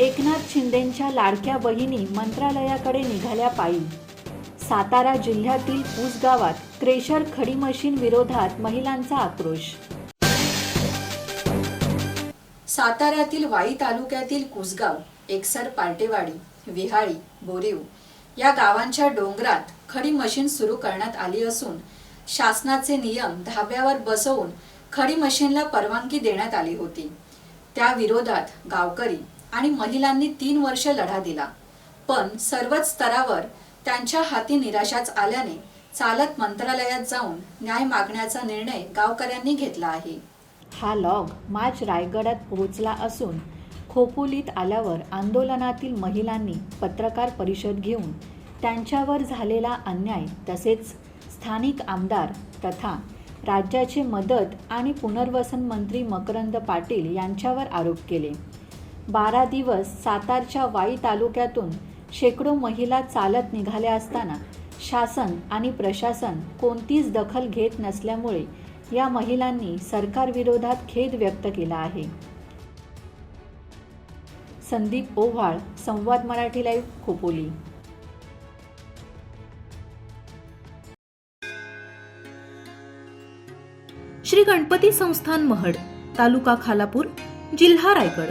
एकनाथ शिंदेंच्या लाडक्या बहिणी मंत्रालयाकडे निघाल्या पायी. सातारा जिल्ह्यातील पूस गावात क्रेशर खडी मशीन विरोधात महिलांचा आक्रोश. साताऱ्यातील वाई तालुक्यातील कुसगाव एकसर पार्टेवाडी विहाळी बोरीव या गावांच्या डोंगरात खडी मशीन सुरू करण्यात आली असून शासनाचे नियम धाब्यावर बसवून खडी मशीनला परवानगी देण्यात आली होती. त्या विरोधात गावकरी आणि महिलांनी तीन वर्ष लढा दिला. पण सर्वच स्तरावर त्यांच्या हाती निराशाच आल्याने चालत मंत्रालयात जाऊन न्याय मागण्याचा निर्णय गावकऱ्यांनी घेतला आहे. हा लॉग मार्च रायगडात पोहोचला असून खोपोलीत आल्यावर आंदोलनातील महिलांनी पत्रकार परिषद घेऊन त्यांच्यावर झालेला अन्याय तसेच स्थानिक आमदार तथा राज्याचे मदत आणि पुनर्वसन मंत्री मकरंद पाटील यांच्यावर आरोप केले. बारा दिवस सातारच्या वाई तालुक्यातून शेकडो महिला चालत निघाल्या असताना शासन आणि प्रशासन कोणतीच दखल घेत नसल्यामुळे या महिलांनी सरकारविरोधात खेद व्यक्त केला आहे. संदीप ओव्हाळ संवाद मराठी लाईव्ह खोपोली. श्री गणपती संस्थान महड तालुका खालापूर जिल्हा रायगड.